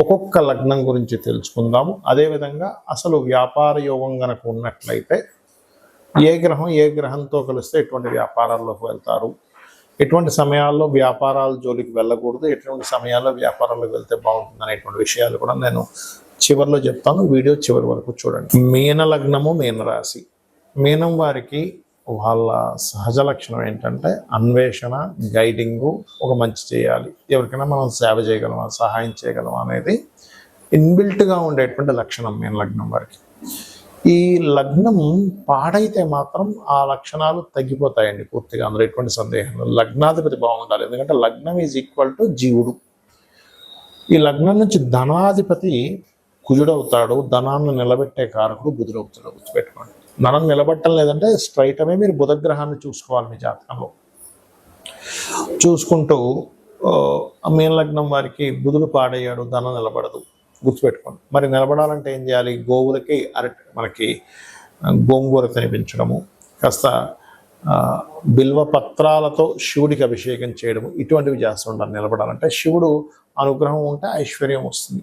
ఒక్కొక్క లగ్నం గురించి తెలుసుకుందాము. అదేవిధంగా అసలు వ్యాపార యోగం గనక ఉన్నట్లయితే ఏ గ్రహం ఏ గ్రహంతో కలిస్తే ఎటువంటి వ్యాపారాల్లోకి వెళ్తారు? ఎటువంటి సమయాల్లో వ్యాపారాల జోలికి వెళ్ళకూడదు? ఎటువంటి సమయాల్లో వ్యాపారాలకు వెళ్తే బాగుంటుంది అనేటువంటి విషయాలు కూడా నేను చివరిలో చెప్తాను. వీడియో చివరి వరకు చూడండి. మీన లగ్నము మీనరాశి. మీనం వారికి వాళ్ళ సహజ లక్షణం ఏంటంటే అన్వేషణ గైడింగు ఒక మంచి చేయాలి. ఎవరికైనా మనం సేవ చేయగలమా సహాయం చేయగలమా అనేది ఇన్బిల్ట్గా ఉండేటువంటి లక్షణం మీన లగ్నం వారికి. ఈ లగ్నం పాడైతే మాత్రం ఆ లక్షణాలు తగ్గిపోతాయండి పూర్తిగా. అందులో ఎటువంటి సందేహం లగ్నాధిపతి బాగుండాలి ఎందుకంటే లగ్నం ఈజ్ ఈక్వల్ టు జీవుడు. ఈ లగ్నం నుంచి ధనాధిపతి కుజుడవుతాడు. ధనాన్ని నిలబెట్టే కారకుడు బుధుడవుతాడు. గుర్తుపెట్టుకోండి. మనం నిలబట్టం లేదంటే స్ట్రైట్ అవే మీరు బుధగ్రహాన్ని చూసుకోవాలి మీ జాతకంలో. చూసుకుంటూ మీన లగ్నం వారికి బుధుడు పాడయ్యాడు ధనం నిలబడదు. గుర్తుపెట్టుకోండి. మరి నిలబడాలంటే ఏం చేయాలి? గోవులకి అరటి మనకి గోంగూర తినిపించడము కాస్త బిల్వ పత్రాలతో శివుడికి అభిషేకం చేయడము ఇటువంటివి చేస్తుంటారు నిలబడాలంటే. శివుడు అనుగ్రహం ఉంటే ఐశ్వర్యం వస్తుంది.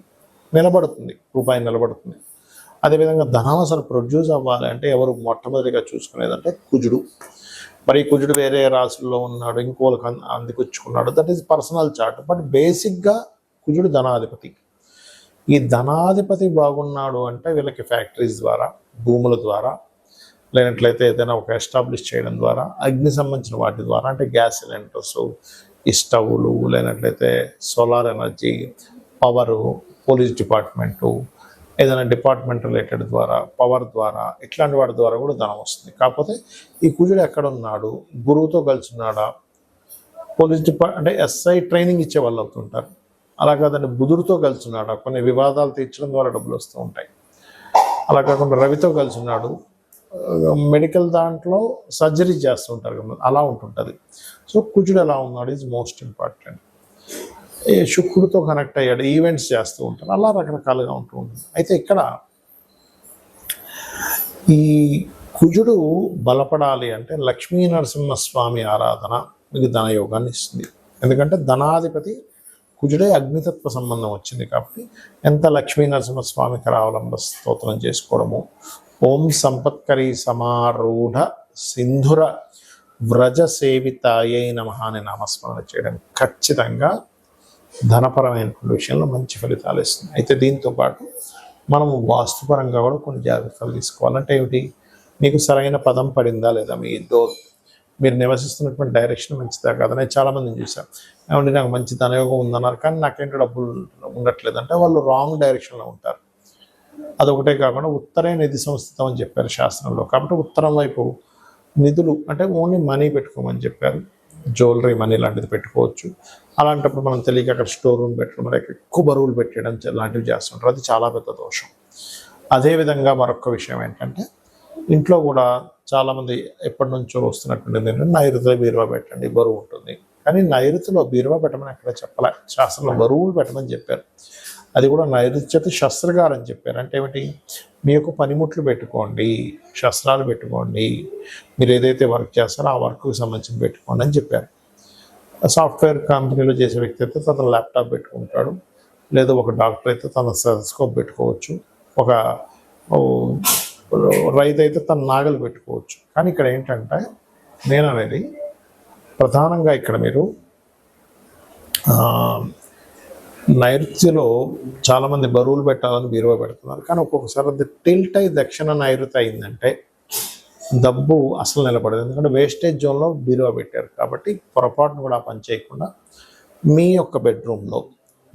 నిలబడుతుంది. రూపాయి నిలబడుతుంది. అదేవిధంగా ధనం అసలు ప్రొడ్యూస్ అవ్వాలంటే ఎవరు మొట్టమొదటిగా చూసుకునేదంటే కుజుడు. మరి ఈ కుజుడు వేరే రాశుల్లో ఉన్నాడు ఇంకోళ్ళకి అంద- అందిపుచ్చుకున్నాడు that is personal chart but బేసిక్గా కుజుడు ధనాధిపతి. ఈ ధనాధిపతి బాగున్నాడు అంటే వీళ్ళకి ఫ్యాక్టరీస్ ద్వారా భూముల ద్వారా లేనట్లయితే ఏదైనా ఒక ఎస్టాబ్లిష్ చేయడం ద్వారా అగ్ని సంబంధించిన వాటి ద్వారా అంటే గ్యాస్ సిలిండర్స్ ఈ స్టవ్లు లేనట్లయితే solar energy power police department ఏదైనా డిపార్ట్మెంట్ రిలేటెడ్ ద్వారా పవర్ ద్వారా ఇట్లాంటి వాటి ద్వారా కూడా ధనం వస్తుంది. కాకపోతే ఈ కుజుడు ఎక్కడున్నాడు? గురువుతో కలిసి ఉన్నాడా పోలీస్ డిపార్ట్ అంటే ఎస్ఐ ట్రైనింగ్ ఇచ్చే వాళ్ళు అవుతుంటారు. అలా కాదండి బుధుడితో కలిసి ఉన్నాడా కొన్ని వివాదాలు తీర్చడం ద్వారా డబ్బులు వస్తూ ఉంటాయి. అలా కాకుండా రవితో కలిసి ఉన్నాడు మెడికల్ దాంట్లో సర్జరీ చేస్తూ ఉంటారు. అలా ఉంటుంటుంది. సో కుజుడు ఎలా ఉన్నాడు? Is most important. శుక్రుడితో కనెక్ట్ అయ్యాడు ఈవెంట్స్ చేస్తూ ఉంటారు అలా రకరకాలుగా ఉంటూ ఉంటుంది. అయితే ఇక్కడ ఈ కుజుడు బలపడాలి అంటే లక్ష్మీ నరసింహస్వామి ఆరాధన మీకు ధనయోగాన్ని ఇస్తుంది. ఎందుకంటే ధనాధిపతి కుజుడే అగ్నితత్వ సంబంధం వచ్చింది కాబట్టి ఎంత లక్ష్మీ నరసింహస్వామి కరావలంబ స్తోత్రం చేసుకోవడము. ఓం సంపత్కరి సమారూఢ సింధుర వ్రజ సేవితాయై నమ అని నామస్మరణ చేయడం ఖచ్చితంగా ధనపరమైన విషయంలో మంచి ఫలితాలు ఇస్తుంది. అయితే దీంతో పాటు మనము వాస్తుపరంగా కూడా కొన్ని జాగ్రత్తలు తీసుకోవాలంటే ఏమిటి? మీకు సరైన పదం పడిందా లేదా? మీ డోర్ మీరు నివసిస్తున్నటువంటి డైరెక్షన్ మంచిదా కాదా నేను చాలామందిని చూసాను ఏమంటే నాకు మంచి ధనయోగం ఉందన్నారు కానీ నాకేంటి డబ్బులు ఉండట్లేదు అంటే వాళ్ళు రాంగ్ డైరెక్షన్లో ఉంటారు. అదొకటే కాకుండా ఉత్తరే నిధి సంస్థితం అని చెప్పారు శాస్త్రంలో. కాబట్టి ఉత్తరం వైపు నిధులు అంటే ఓన్లీ మనీ పెట్టుకోమని చెప్పారు. జ్యువెలరీ మనీ లాంటిది పెట్టుకోవచ్చు. అలాంటప్పుడు మనం తెలియక అక్కడ స్టోర్ రూమ్ పెట్టడం లేక ఎక్కువ బరువులు పెట్టడం లాంటివి చేస్తుంటారు. అది చాలా పెద్ద దోషం. అదేవిధంగా మరొక విషయం ఏంటంటే ఇంట్లో కూడా చాలామంది ఎప్పటి నుంచో వస్తున్నటువంటి ఏంటంటే నైరుతిలో బీరువా పెట్టండి బరువు ఉంటుంది. కానీ నైరుతిలో బీరువా పెట్టమని అక్కడ చెప్పలే. శాస్త్రంలో బరువులు పెట్టమని చెప్పారు. అది కూడా నైరుత్యత శస్త్రగారు అని చెప్పారు. అంటే ఏమిటి? మీ యొక్క పనిముట్లు పెట్టుకోండి శస్త్రాలు పెట్టుకోండి. మీరు ఏదైతే వర్క్ చేస్తారో ఆ వర్క్కి సంబంధించి పెట్టుకోండి అని చెప్పారు. సాఫ్ట్వేర్ కంపెనీలో చేసే వ్యక్తి అయితే తన ల్యాప్టాప్ పెట్టుకుంటాడు లేదా ఒక డాక్టర్ అయితే తన స్కోప్ పెట్టుకోవచ్చు ఒక రైతు అయితే తన నాగలు పెట్టుకోవచ్చు. కానీ ఇక్కడ ఏంటంటే నేను అనేది ప్రధానంగా ఇక్కడ మీరు నైరుతిలో చాలామంది బరువులు పెట్టాలని బీరువా పెడుతున్నారు. కానీ ఒక్కొక్కసారి అది టిల్ట్ అయి దక్షిణ నైరుతి అయిందంటే డబ్బు అసలు నిలబడదు. ఎందుకంటే వేస్టేజ్ జోన్లో బీరువా పెట్టారు కాబట్టి పొరపాటును కూడా పని చేయకుండా మీ యొక్క బెడ్రూమ్లో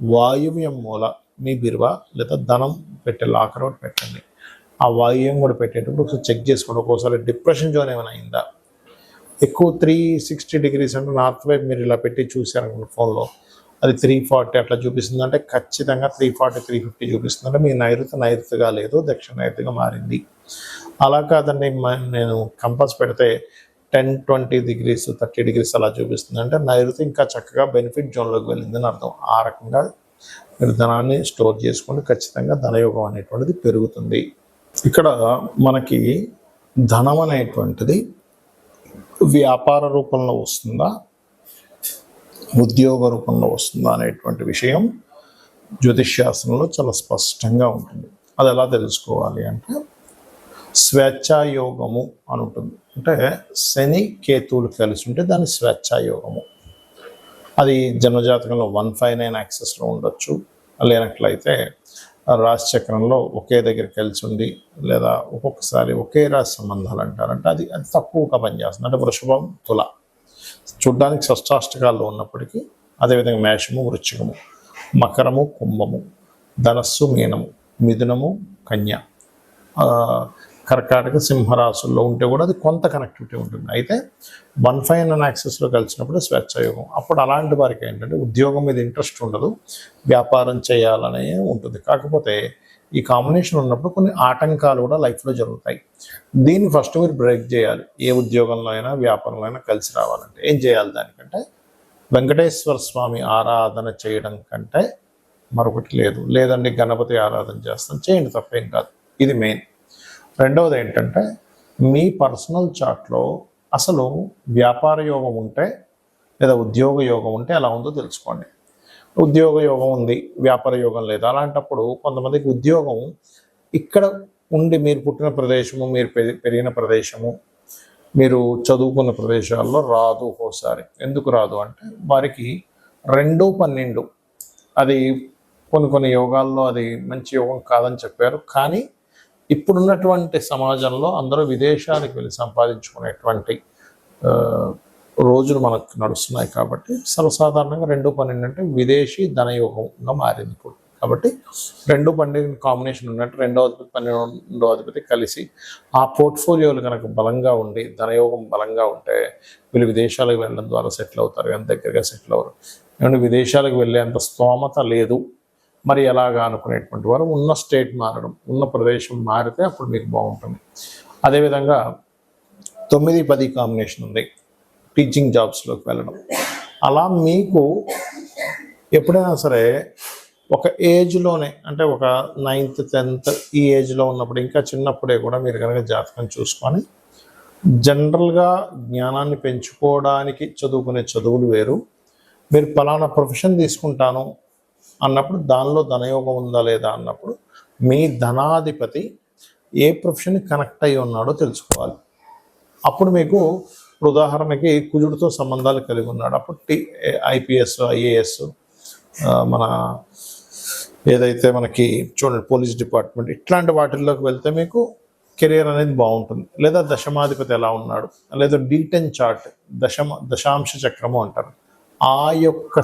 వాయువ్యం మూల మీ బీరువా లేదా ధనం పెట్టే లాకర్ ఒకటి పెట్టండి. ఆ వాయువ్యం కూడా పెట్టేటప్పుడు ఒకసారి చెక్ చేసుకోండి. ఒక్కోసారి డిప్రెషన్ జోన్ ఏమైనా అయిందా? ఎక్కువ త్రీ సిక్స్టీ డిగ్రీస్ అంటే నార్త్ వైపు మీరు ఇలా పెట్టి చూసారనుకోండి ఫోన్లో అది త్రీ ఫార్టీ అట్లా చూపిస్తుంది. అంటే ఖచ్చితంగా త్రీ ఫార్టీ త్రీ ఫిఫ్టీ చూపిస్తుంది. అంటే మీ నైరుతి నైరుతిగా లేదు దక్షిణ నైరుతిగా మారింది. అలా కాదండి నేను కంపల్స్ పెడితే ten twenty degrees thirty degrees అలా చూపిస్తుంది. అంటే నైరుతి ఇంకా చక్కగా బెనిఫిట్ జోన్లోకి వెళ్ళిందని అర్థం. ఆ రకంగా మీరు ధనాన్ని స్టోర్ చేసుకుంటే ఖచ్చితంగా ధనయోగం అనేటువంటిది పెరుగుతుంది. ఇక్కడ మనకి ధనం అనేటువంటిది వ్యాపార రూపంలో వస్తుందా? ఉద్యోగ రూపంలో వస్తుందా అనేటువంటి విషయం జ్యోతిష్శాస్త్రంలో చాలా స్పష్టంగా ఉంటుంది. అది ఎలా తెలుసుకోవాలి అంటే స్వేచ్ఛాయోగము అని ఉంటుంది. అంటే శని కేతువులు కలిసి ఉంటే దాని స్వేచ్ఛాయోగము అది జన్మజాతకంలో వన్ ఫైవ్ నైన్ యాక్సెస్లో ఉండొచ్చు. లేనట్లయితే రాశి చక్రంలో ఒకే దగ్గర కలిసి ఉండి లేదా ఒక్కొక్కసారి ఒకే రాశి సంబంధాలు అంటారంటే అది అది తక్కువగా పనిచేస్తుంది. అంటే వృషభం తుల. చూడ్డానికి షష్టాష్టకాల్లో ఉన్నప్పటికీ అదేవిధంగా మేషము వృశ్చికము మకరము కుంభము ధనస్సు మీనము మిథునము కన్య. కర్కాటక సింహరాశుల్లో ఉంటే కూడా అది కొంత కనెక్టివిటీ ఉంటుంది. అయితే వన్ ఫైవ్ నైన్ యాక్సెస్లో కలిసినప్పుడు స్వేచ్ఛయోగం అప్పుడు అలాంటి వారికి ఏంటంటే ఉద్యోగం మీద ఇంట్రెస్ట్ ఉండదు. వ్యాపారం చేయాలనే ఉంటుంది. కాకపోతే ఈ కాంబినేషన్ ఉన్నప్పుడు కొన్ని ఆటంకాలు కూడా లైఫ్లో జరుగుతాయి. దీన్ని ఫస్ట్ మీరు బ్రేక్ చేయాలి. ఏ ఉద్యోగంలో అయినా వ్యాపారంలో అయినా కలిసి రావాలంటే. ఏం చేయాలి దానికంటే? వెంకటేశ్వర స్వామి ఆరాధన చేయడం కంటే మరొకటి లేదు. లేదండి గణపతి ఆరాధన చేస్తాం. చేయండి తప్పేం కాదు. ఇది మెయిన్. రెండవది ఏంటంటే మీ పర్సనల్ చాట్లో అసలు వ్యాపార యోగం ఉంటే లేదా ఉద్యోగ యోగం ఉంటే ఎలా ఉందో తెలుసుకోండి. ఉద్యోగ యోగం ఉంది వ్యాపార యోగం లేదు. అలాంటప్పుడు కొంతమందికి ఉద్యోగం ఇక్కడ ఉండి మీరు పుట్టిన ప్రదేశము మీరు పెరిగిన ప్రదేశము మీరు చదువుకున్న ప్రదేశాల్లో రాదు ఒక్కోసారి ఎందుకు రాదు అంటే వారికి రెండు పన్నెండు అది కొన్ని కొన్ని యోగాల్లో అది మంచి యోగం కాదని చెప్పారు. కానీ ఇప్పుడున్నటువంటి సమాజంలో అందరూ విదేశాలకు వెళ్ళి సంపాదించుకునేటువంటి రోజులు మనకు నడుస్తున్నాయి కాబట్టి సర్వసాధారణంగా రెండు పన్నెండు అంటే విదేశీ ధనయోగంగా మారింది ఇప్పుడు. కాబట్టి రెండు పన్నెండు కాంబినేషన్ ఉన్నట్టు రెండో అధిపతి పన్నెండో అధిపతి కలిసి ఆ పోర్ట్ఫోలియోలు కనుక బలంగా ఉండి ధనయోగం బలంగా ఉంటే వీళ్ళు విదేశాలకు వెళ్ళడం ద్వారా సెటిల్ అవుతారు కానీ దగ్గరగా సెటిల్ అవ్వరు. ఏమంటే విదేశాలకు వెళ్ళేంత స్తోమత లేదు. మరి ఎలాగా అనుకునేటువంటి వారు ఉన్న స్టేట్ మారడం ఉన్న ప్రదేశం మారితే అప్పుడు మీకు బాగుంటుంది. అదేవిధంగా తొమ్మిది పది కాంబినేషన్ ఉంది. టీచింగ్ జాబ్స్లోకి వెళ్ళడం. అలా మీకు ఎప్పుడైనా సరే ఒక ఏజ్లోనే అంటే ఒక నైన్త్ టెన్త్ ఈ ఏజ్లో ఉన్నప్పుడు ఇంకా చిన్నప్పుడే కూడా మీరు కనుక జాతకం చూసుకొని జనరల్గా జ్ఞానాన్ని పెంచుకోవడానికి చదువుకునే చదువులు వేరు. మీరు పలానా ప్రొఫెషన్ తీసుకుంటాను అన్నప్పుడు దానిలో ధనయోగం ఉందా లేదా అన్నప్పుడు మీ ధనాధిపతి ఏ ప్రొఫెషన్ కనెక్ట్ అయి ఉన్నాడో తెలుసుకోవాలి. అప్పుడు మీకు ఇప్పుడు ఉదాహరణకి కుజుడితో సంబంధాలు కలిగి ఉన్నాడు. అప్పుడు టీ ఐపీఎస్ ఐఏఎస్ మన ఏదైతే మనకి చూడండి పోలీస్ డిపార్ట్మెంట్ ఇట్లాంటి వాటిల్లోకి వెళ్తే మీకు కెరియర్ అనేది బాగుంటుంది. లేదా దశమాధిపతి ఎలా ఉన్నాడు లేదా డీటెన్ చార్ట్ దశమ దశాంశ చక్రము అంటారు. ఆ యొక్క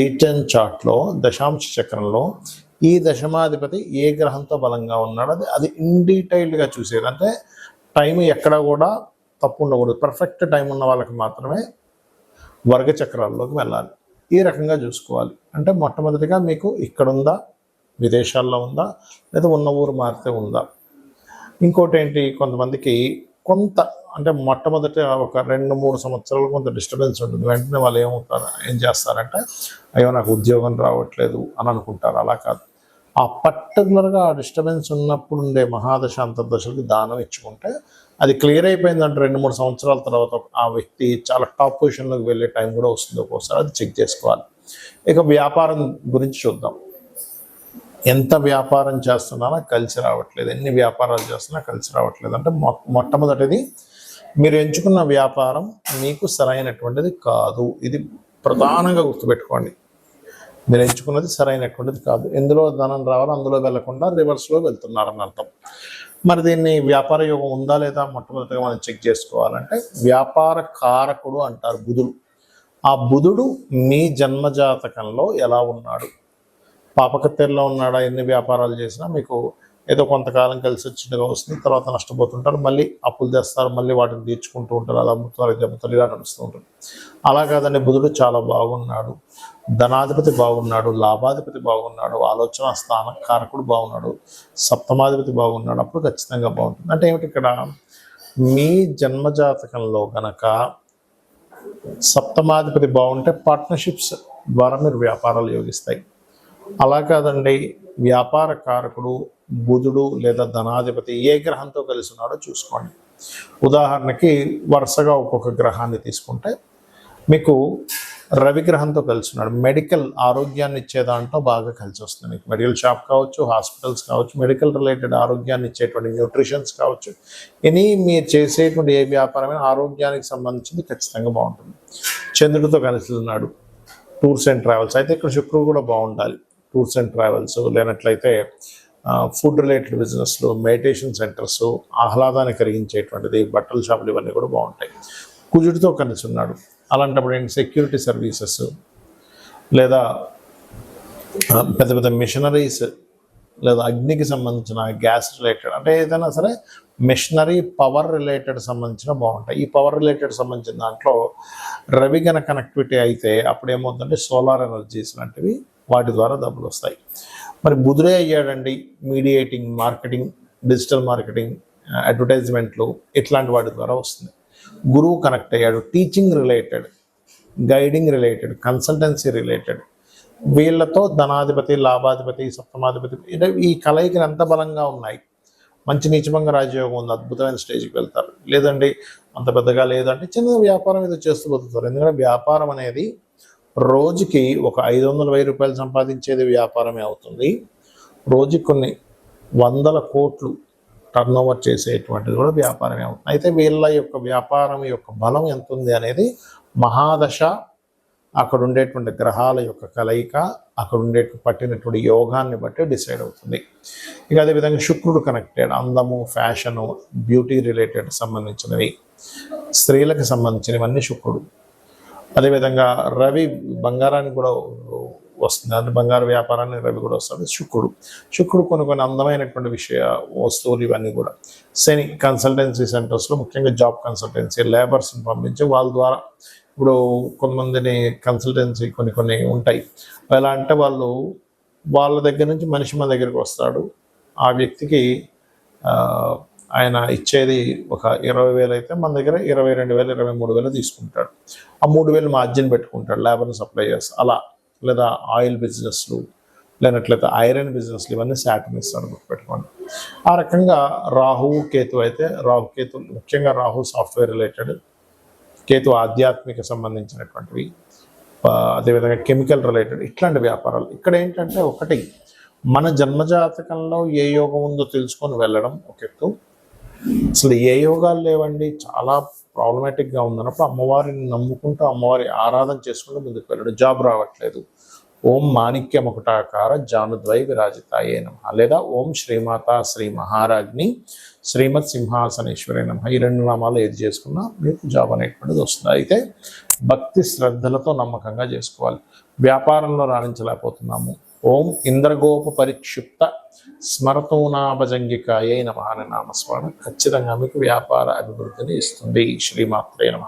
డీటెన్ చార్ట్లో దశాంశ చక్రంలో ఈ దశమాధిపతి ఏ గ్రహంతో బలంగా ఉన్నాడో అది అది ఇన్ డీటెయిల్డ్గా చూసేది. అంటే టైం ఎక్కడ కూడా తప్పు ఉండకూడదు. పర్ఫెక్ట్ టైం ఉన్న వాళ్ళకి మాత్రమే వర్గ చక్రాల్లోకి వెళ్ళాలి. ఈ రకంగా చూసుకోవాలి. అంటే మొట్టమొదటిగా మీకు ఇక్కడ ఉందా విదేశాల్లో ఉందా లేదా ఉన్న ఊరు మారితే ఉందా? ఇంకోటి ఏంటి కొంతమందికి కొంత అంటే మొట్టమొదటి ఒక రెండు మూడు సంవత్సరాలు కొంత డిస్టర్బెన్స్ ఉంటుంది. వెంటనే వాళ్ళు ఏమవుతారు ఏం చేస్తారంటే అయ్యో నాకు ఉద్యోగం రావట్లేదు అని అనుకుంటారు. అలా కాదు. ఆ పర్టికులర్గా ఆ డిస్టర్బెన్స్ ఉన్నప్పుడు ఉండే మహాదశ అంతర్దశలకి దానం ఇచ్చుకుంటే అది క్లియర్ అయిపోయిందంటే రెండు మూడు సంవత్సరాల తర్వాత ఆ వ్యక్తి చాలా టాప్ పొజిషన్లోకి వెళ్ళే టైం కూడా వస్తుంది ఒక్కోసారి అది చెక్ చేసుకోవాలి. ఇక వ్యాపారం గురించి చూద్దాం. ఎంత వ్యాపారం చేస్తున్నానో కలిసి రావట్లేదు ఎన్ని వ్యాపారాలు చేస్తున్నా కలిసి రావట్లేదు అంటే మొ మొట్టమొదటిది మీరు ఎంచుకున్న వ్యాపారం మీకు సరైనటువంటిది కాదు. ఇది ప్రధానంగా గుర్తుపెట్టుకోండి. మీరు ఎంచుకున్నది సరైనటువంటిది కాదు. ఎందులో ధనం రావాలి అందులో వెళ్ళకుండా రివర్స్లో వెళ్తున్నారని అర్థం. మరి దీన్ని వ్యాపార యోగం ఉందా లేదా మొట్టమొదటిగా మనం చెక్ చేసుకోవాలంటే వ్యాపార కారకుడు అంటారు బుధుడు. ఆ బుధుడు మీ జన్మజాతకంలో ఎలా ఉన్నాడు? పాపకత్తెరలో ఉన్నాడా? ఎన్ని వ్యాపారాలు చేసినా మీకు ఏదో కొంతకాలం కలిసి వచ్చినట్టుగా వస్తుంది తర్వాత నష్టపోతుంటారు మళ్ళీ అప్పులు తెస్తారు మళ్ళీ వాటిని తీర్చుకుంటూ ఉంటారు అలా అమ్ముతారు ఇది అమ్ముతారు ఇలా నడుస్తూ ఉంటారు. అలా కాదండి బుధుడు చాలా బాగున్నాడు. ధనాధిపతి బాగున్నాడు లాభాధిపతి బాగున్నాడు ఆలోచన స్థాన కారకుడు బాగున్నాడు సప్తమాధిపతి బాగున్నాడు అప్పుడు ఖచ్చితంగా బాగుంటుంది. అంటే ఏమిటి ఇక్కడ? మీ జన్మజాతకంలో గనక సప్తమాధిపతి బాగుంటే పార్ట్నర్షిప్స్ ద్వారా మీరు వ్యాపారాలు యోగిస్తాయి. అలా కాదండి వ్యాపార కారకుడు బుధుడు లేదా ధనాధిపతి ఏ గ్రహంతో కలిసి ఉన్నాడో చూసుకోండి. ఉదాహరణకి వరుసగా ఒక్కొక్క గ్రహాన్ని తీసుకుంటే మీకు రవిగ్రహంతో కలిసి ఉన్నాడు మెడికల్ ఆరోగ్యాన్ని ఇచ్చే దాంట్లో బాగా కలిసి వస్తుంది మెడికల్ షాప్ కావచ్చు హాస్పిటల్స్ కావచ్చు మెడికల్ రిలేటెడ్ ఆరోగ్యాన్ని ఇచ్చేటువంటి న్యూట్రిషన్స్ కావచ్చు ఎనీ మీరు చేసేటువంటి ఏ వ్యాపారమైన ఆరోగ్యానికి సంబంధించింది ఖచ్చితంగా బాగుంటుంది. చంద్రుడితో కలిసి ఉన్నాడు. Tours and travels. అయితే ఇక్కడ శుక్రుడు కూడా బాగుండాలి. టూర్స్ అండ్ ట్రావెల్స్ లేనట్లయితే ఫుడ్ రిలేటెడ్ బిజినెస్లు మెడిటేషన్ సెంటర్స్ ఆహ్లాదాన్ని కలిగించేటువంటిది బట్టల షాపులు ఇవన్నీ కూడా బాగుంటాయి. కుజుడితో కలిసి ఉన్నాడు. అలాంటప్పుడు ఏంటి? సెక్యూరిటీ సర్వీసెస్ లేదా పెద్ద పెద్ద మిషనరీస్ లేదా అగ్నికి సంబంధించిన గ్యాస్ రిలేటెడ్ అంటే ఏదైనా సరే మిషనరీ పవర్ రిలేటెడ్ సంబంధించిన బాగుంటాయి. ఈ పవర్ రిలేటెడ్ సంబంధించిన దాంట్లో రవి గన కనెక్టివిటీ అయితే అప్పుడు ఏమవుతుందంటే సోలార్ ఎనర్జీస్ లాంటివి వాటి ద్వారా డబ్బులు వస్తాయి. మరి బుధుడే అయ్యాడండి మీడియేటింగ్ మార్కెటింగ్ డిజిటల్ మార్కెటింగ్ అడ్వర్టైజ్మెంట్లు ఇట్లాంటి వాటి ద్వారా వస్తుంది. గురువు కనెక్ట్ అయ్యాడు teaching related guiding related consultancy related వీళ్ళతో ధనాధిపతి లాభాధిపతి సప్తమాధిపతి ఈ కలయికలు ఎంత బలంగా ఉన్నాయి? మంచి నీచమంగా రాజయోగం ఉంది అద్భుతమైన స్టేజ్కి వెళ్తారు. లేదండి అంత పెద్దగా లేదంటే చిన్న వ్యాపారం ఏదో చేస్తూ బతుకుతారు. ఎందుకంటే వ్యాపారం అనేది రోజుకి ఒక ఐదు వందల వెయ్యి రూపాయలు సంపాదించేది వ్యాపారమే అవుతుంది. రోజుకి కొన్ని వందల కోట్లు టర్న్ ఓవర్ చేసేటువంటిది కూడా వ్యాపారమే అవుతుంది. అయితే వీళ్ళ యొక్క వ్యాపారం యొక్క బలం ఎంత ఉంది అనేది మహాదశ అక్కడ ఉండేటువంటి గ్రహాల యొక్క కలయిక అక్కడ ఉండే పట్టినటువంటి యోగాన్ని బట్టి డిసైడ్ అవుతుంది. ఇక అదేవిధంగా శుక్రుడు కనెక్టెడ్ అందము ఫ్యాషను బ్యూటీ రిలేటెడ్ సంబంధించినవి స్త్రీలకు సంబంధించినవన్నీ శుక్రుడు. అదేవిధంగా రవి బంగారానికి కూడా వస్తుంది. అంటే బంగారు వ్యాపారాన్ని రవి కూడా వస్తుంది శుక్రుడు. శుక్రుడు కొన్ని కొన్ని అందమైనటువంటి విషయ వస్తువులు ఇవన్నీ కూడా. శని కన్సల్టెన్సీ సెంటర్స్లో ముఖ్యంగా జాబ్ కన్సల్టెన్సీ లేబర్స్ని పంపించి వాళ్ళ ద్వారా ఇప్పుడు కొంతమందిని కన్సల్టెన్సీ కొన్ని కొన్ని ఉంటాయి. ఎలా అంటే వాళ్ళు వాళ్ళ దగ్గర నుంచి మనిషి మన దగ్గరికి వస్తాడు. ఆ వ్యక్తికి ఆయన ఇచ్చేది ఒక ఇరవై వేలు అయితే మన దగ్గర ఇరవై రెండు వేలు ఇరవై మూడు వేలు తీసుకుంటాడు. ఆ మూడు వేలు మార్జిన్ పెట్టుకుంటాడు లేబర్ని సప్లై చేస్తా అలా. లేదా ఆయిల్ బిజినెస్లు లేనట్లయితే ఐరన్ బిజినెస్లు ఇవన్నీ శాటిన్ అని పెట్టుకోండి ఆ రకంగా రాహువు కేతు అయితే రాహు కేతు ముఖ్యంగా రాహు సాఫ్ట్వేర్ రిలేటెడ్ కేతు ఆధ్యాత్మిక సంబంధించినటువంటివి అదేవిధంగా కెమికల్ రిలేటెడ్ ఇట్లాంటి వ్యాపారాలు. ఇక్కడ ఏంటంటే ఒకటి మన జన్మజాతకంలో ఏ యోగం ఉందో తెలుసుకొని వెళ్ళడం ఒక ఎత్తు. అసలు ఏ యోగాలు లేవండి చాలా ప్రాబ్లమాటిక్గా ఉందన్నప్పుడు అమ్మవారిని నమ్ముకుంటూ అమ్మవారి ఆరాధన చేసుకుంటూ ముందుకు వెళ్ళడం. జాబ్ రావట్లేదు. ఓం మాణిక్య ముకుటాకార జానుద్వై విరాజితాయే నమ. లేదా ఓం శ్రీమాత శ్రీ మహారాజ్ని శ్రీమత్ సింహాసనేశ్వరి నమ. ఈ రెండు నామాలు ఏది చేసుకున్నా మీకు జాబ్ అనేటువంటిది వస్తుంది. అయితే భక్తి శ్రద్ధలతో నమ్మకంగా చేసుకోవాలి. వ్యాపారంలో రాణించలేకపోతున్నాము. ఓం ఇంద్రగోప పరిక్షిప్త స్మరతోనాభజంగికాయే నమ అనే నామస్మరణ ఖచ్చితంగా మీకు వ్యాపార అభివృద్ధిని ఇస్తుంది. శ్రీమాత్రే నమ.